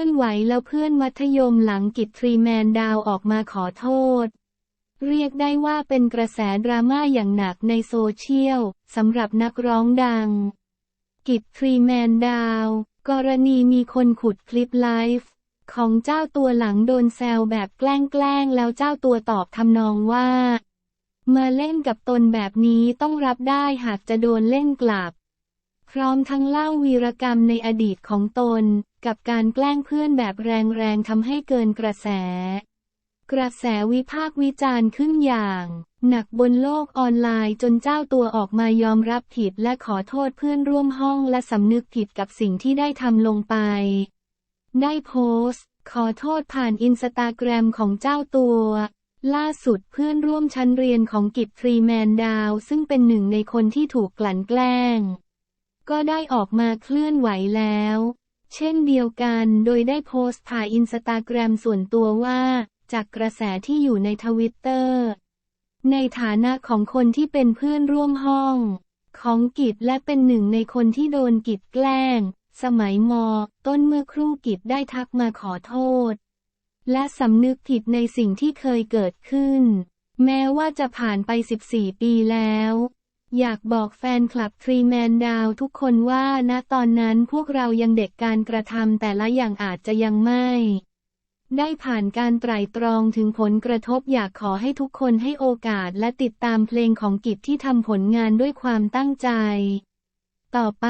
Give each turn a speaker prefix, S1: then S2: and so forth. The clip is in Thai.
S1: ลื่อนไหวแล้วเพื่อนมัธยมหลังกิจทรีแมนดาวออกมาขอโทษ เรียกได้ว่าเป็นกระแสดราม่าอย่างหนักในโซเชียลสำหรับนักร้องดัง กิจทรีแมนดาว กรณีมีคนขุดคลิปไลฟ์ของเจ้าตัวหลังโดนแซวแบบแกล้งๆแล้วเจ้าตัวตอบทำนองว่า มาเล่นกับตนแบบนี้ต้องรับได้หากจะโดนเล่นกลับ พร้อมทั้งเล่าวีรกรรมในอดีตของตน กับการแกล้งเพื่อนแบบแรงๆทำให้เกินกระแส กระแสวิพากษ์วิจารณ์ขึ้นอย่าง หนักบนโลกออนไลน์จนเจ้าตัวออกมายอมรับผิดและขอโทษเพื่อนร่วมห้องและสำนึกผิดกับสิ่งที่ได้ทำลงไป ได้โพสต์ ขอโทษผ่านอินสตาแกรมของเจ้าตัวล่าสุดเพื่อนร่วมชั้นเรียนของกิจฟรีแมนดาว ซึ่งเป็นหนึ่งในคนที่ถูกกลั่นแกล้ง ก็ได้ออกมาเคลื่อนไหวแล้ว เช่นเดียวกันโดยได้โพสต์ผ่านอินสตาแกรมส่วนตัวว่า จากกระแสที่อยู่ในทวิตเตอร์ ในฐานะของคนที่เป็นเพื่อนร่วมห้อง ของกิจและเป็นหนึ่งในคนที่โดนกิจแกล้ง สมัยมต้นเมื่อครู่กิจได้ทักมาขอโทษ และสำนึกผิดในสิ่งที่เคยเกิดขึ้น แม้ว่าจะผ่านไป 14 ปีแล้ว อยากบอกแฟนคลับทรีแมนดาวทุกคนว่าณตอนนั้นพวกเรายังเด็กการกระทำแต่ละอย่างอาจจะยังไม่ ได้ผ่านการไตร่ตรองถึงผลกระทบอยากขอให้ทุกคนให้โอกาสและติดตามเพลงของกิจที่ทำผลงานด้วยความตั้งใจ ต่อไป